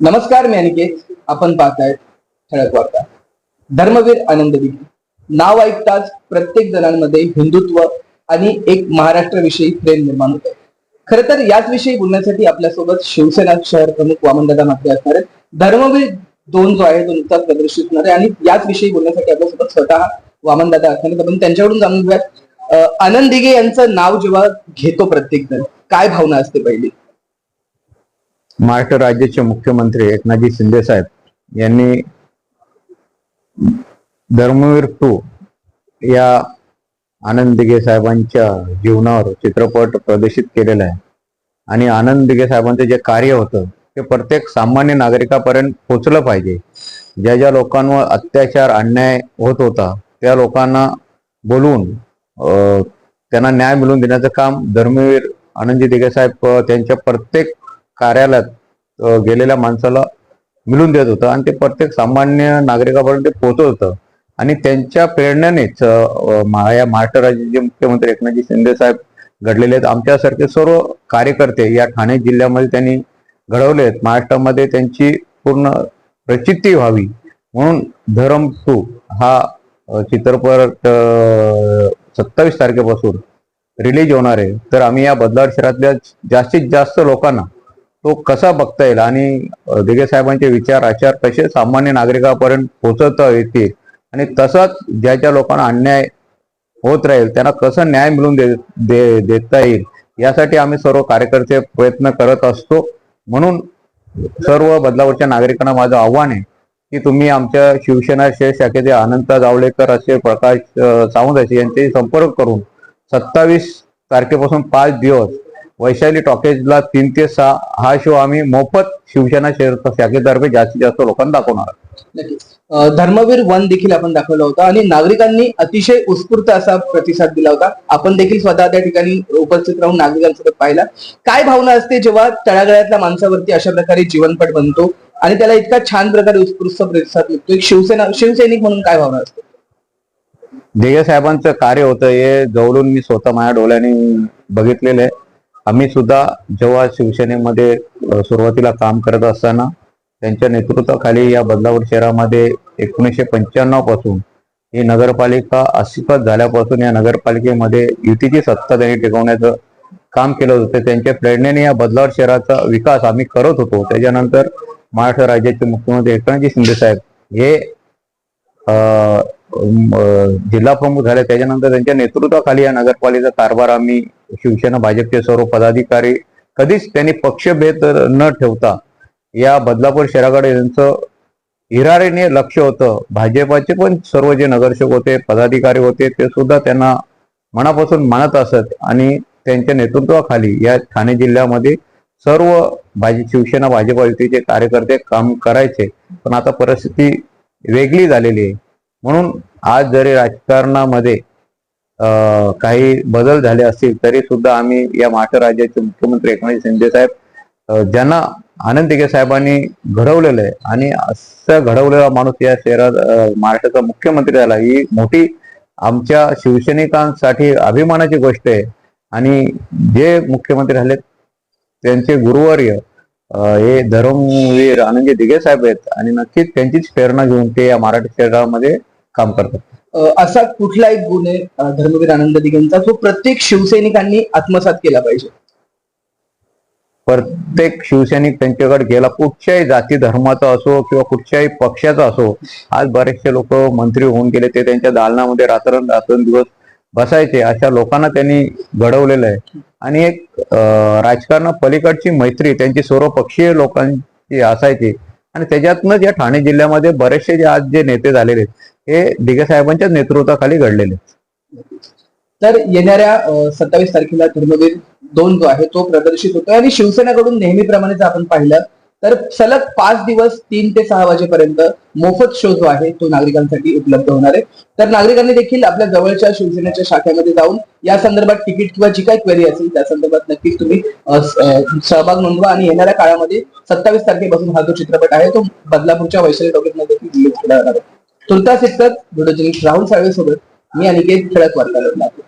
नमस्कार मी अनिकेत. आपण पाहतायत ठळक वार्ता. धर्मवीर आनंद दिघे नाव ऐकताच प्रत्येक जणांमध्ये हिंदुत्व आणि एक महाराष्ट्राविषयी प्रेम निर्माण होते. खर तर याच विषयी बोलण्यासाठी आपल्यासोबत शिवसेना शहर प्रमुख वामनदादा मात्रे असणार आहेत. धर्मवीर दोन जो आहे तो नुकताच प्रदर्शित होणार आहे. आणि याच विषयी बोलण्यासाठी आपल्यासोबत स्वतः वामनदादा असणार आहेत. आपण त्यांच्याकडून जाणून घेऊयात. आनंद दिघे यांचं नाव जेव्हा घेतो प्रत्येक जण काय भावना असते पहिली? महाराष्ट्र राज्याचे मुख्यमंत्री एकनाथजी शिंदे साहेब यांनी धर्मवीर टू या आनंद दिघे साहेबांच्या जीवनावर चित्रपट प्रदर्शित केलेला आहे. आणि आनंद दिघे साहेबांचं जे कार्य होतं ते प्रत्येक सामान्य नागरिकापर्यंत पोचलं पाहिजे. ज्या ज्या लोकांवर अत्याचार अन्याय होत होता त्या लोकांना बोलवून अं, त्यांना न्याय मिळवून देण्याचं काम धर्मवीर आनंदजी दिघे साहेब त्यांच्या प्रत्येक कार्यालयात गेलेल्या माणसाला मिळून देत होतं आणि ते प्रत्येक सामान्य नागरिकापर्यंत पोहोचत होतं. आणि त्यांच्या प्रेरणेनेच या महाराष्ट्र राज्याचे मुख्यमंत्री एकनाथजी शिंदे साहेब घडलेले आहेत. आमच्यासारखे सर्व कार्यकर्ते या ठाणे जिल्ह्यामध्ये त्यांनी घडवले आहेत. महाराष्ट्रामध्ये त्यांची पूर्ण प्रचिती व्हावी म्हणून धरम टू हा चित्रपट सत्तावीस तारखेपासून रिलीज होणार आहे. तर आम्ही या बदलाड शहरातल्या जास्तीत जास्त लोकांना तो कसा बघता येईल? आणि दिगे साहेबांचे विचार आचार कसे सामान्य नागरिकापर्यंत पोहोचवता येतील? आणि तसाच ज्या ज्या लोकांना अन्याय होत राहील त्यांना कसं न्याय मिळवून दे, दे, देता येईल? यासाठी आम्ही सर्व कार्यकर्ते प्रयत्न करत असतो. म्हणून सर्व बदलावरच्या नागरिकांना माझं आव्हान आहे की तुम्ही आमच्या शिवसेना शाखेचे अनंत जावळेकर असे प्रकाश सावंत असे यांचे संपर्क करून सत्तावीस तारखेपासून पाच दिवस वैशाली टॉकेजला तीन ते सहा हा शो आम्ही मोफत शिवसेना शहर शाखेतर्फे जास्तीत जास्त लोकांना दाखवणार धर्मवीर वन देखील आपण दाखवला होता आणि नागरिकांनी अतिशय उत्स्फूर्त असा प्रतिसाद दिला होता. आपण देखील स्वतः त्या ठिकाणी उपस्थित राहून नागरिकांसोबत पाहिला. काय भावना असते जेव्हा तळागाळातल्या माणसावरती अशा प्रकारे जीवनपट बनतो आणि त्याला इतका छान प्रकारे उत्स्फूर्त प्रतिसाद मिळतो? एक शिवसेना शिवसैनिक म्हणून काय भावना असते? दिघे साहेबांचं कार्य होतं. हे जवळून मी स्वतः माझ्या डोळ्याने बघितलेलं आहे. आम्ही सुद्धा जेव्हा शिवसेनेमध्ये सुरुवातीला काम करत असताना त्यांच्या नेतृत्वाखाली या बदलापूर शहरामध्ये एकोणीसशे पंच्याण्णवपासून ही नगरपालिका अस्तित्वात झाल्यापासून या नगरपालिकेमध्ये युतीची सत्ता त्यांनी टिकवण्याचं काम केलं होतं. त्यांच्या प्रेरणेने या बदलावर शहराचा विकास आम्ही करत होतो. त्याच्यानंतर महाराष्ट्र राज्याचे मुख्यमंत्री एकनाथजी शिंदे साहेब हे जिल्हा प्रमुख झाले. त्याच्यानंतर त्यांच्या नेतृत्वाखाली या नगरपालिका कारभार आम्ही शिवसेना भाजपचे सर्व पदाधिकारी कधीच त्यांनी पक्षभेद न ठेवता या बदलापूर शहराकडे यांचं हिरारेने लक्ष होतं. भाजपाचे पण सर्व जे नगरसेवक होते पदाधिकारी होते ते सुद्धा त्यांना मनापासून मानत असत आणि त्यांच्या नेतृत्वाखाली या ठाणे जिल्ह्यामध्ये सर्व भाजी शिवसेना भाजप युतीचे कार्यकर्ते काम करायचे. पण आता परिस्थिती वेगळी झालेली आहे. म्हणून आज जरी राजकारणामध्ये काही बदल झाले असतील तरी सुद्धा आम्ही या महाराष्ट्र राज्याचे मुख्यमंत्री एकनाथ शिंदे साहेब ज्यांना आनंद दिघे साहेबांनी घडवलेलं आहे आणि असं घडवलेला माणूस या शहरात महाराष्ट्राचा मुख्यमंत्री झाला ही मोठी आमच्या शिवसैनिकांसाठी अभिमानाची गोष्ट आहे. आणि जे मुख्यमंत्री झाले त्यांचे गुरुवर्य हे धर्मवीर आनंदी दिघे साहेब आहेत आणि नक्कीच त्यांचीच प्रेरणा घेऊन ते या मराठी शहरामध्ये काम करतात. असा कुठला एक गुण आहे धर्मवीर आनंद दिगेंचा तो प्रत्येक शिवसैनिकांनी आत्मसात केला पाहिजे. प्रत्येक शिवसैनिक त्यांच्याकडे गेला कुठच्याही जाती धर्माचा असो किंवा कुठच्याही पक्षाचा असो आज बरेचसे लोक मंत्री होऊन गेले ते त्यांच्या दालनामध्ये रात्र दिवस बसायचे अशा लोकांना त्यांनी घडवलेलं आहे. आणि एक राजकारण पलीकडची मैत्री त्यांची सर्वपक्षीय लोकांची असायची. आणि त्याच्यातनंच या ठाणे जिल्ह्यामध्ये बरेचसे जे आज जे नेते झालेले आहेत हे दिघे साहेबांच्या नेतृत्वाखाली घडलेले. तर येणाऱ्या सत्तावीस तारखेला धर्मवीर दोन जो आहे तो प्रदर्शित होतोय आणि शिवसेनेकडून नेहमीप्रमाणे जर आपण पाहिलं तर सलग पाच दिवस तीन ते सहा वाजेपर्यंत मोफत शो जो आहे तो नागरिकांसाठी उपलब्ध होणार आहे. तर नागरिकांनी देखील आपल्या जवळच्या शिवसेनेच्या शाखेमध्ये जाऊन या संदर्भात तिकीट किंवा जी काही क्वेरी असेल त्या संदर्भात नक्कीच तुम्ही सहभाग नोंदवा आणि येणाऱ्या काळामध्ये सत्तावीस तारखेपासून हा जो चित्रपट आहे तो बदलापूरच्या वैशाली टॉकीजमध्ये देखील रिलीज केला जाणार आहे. तुर्तास इतकंच व्हिडिओ राहुल साळवे सोबत मी अनिकेत खेळत ठळक लागतो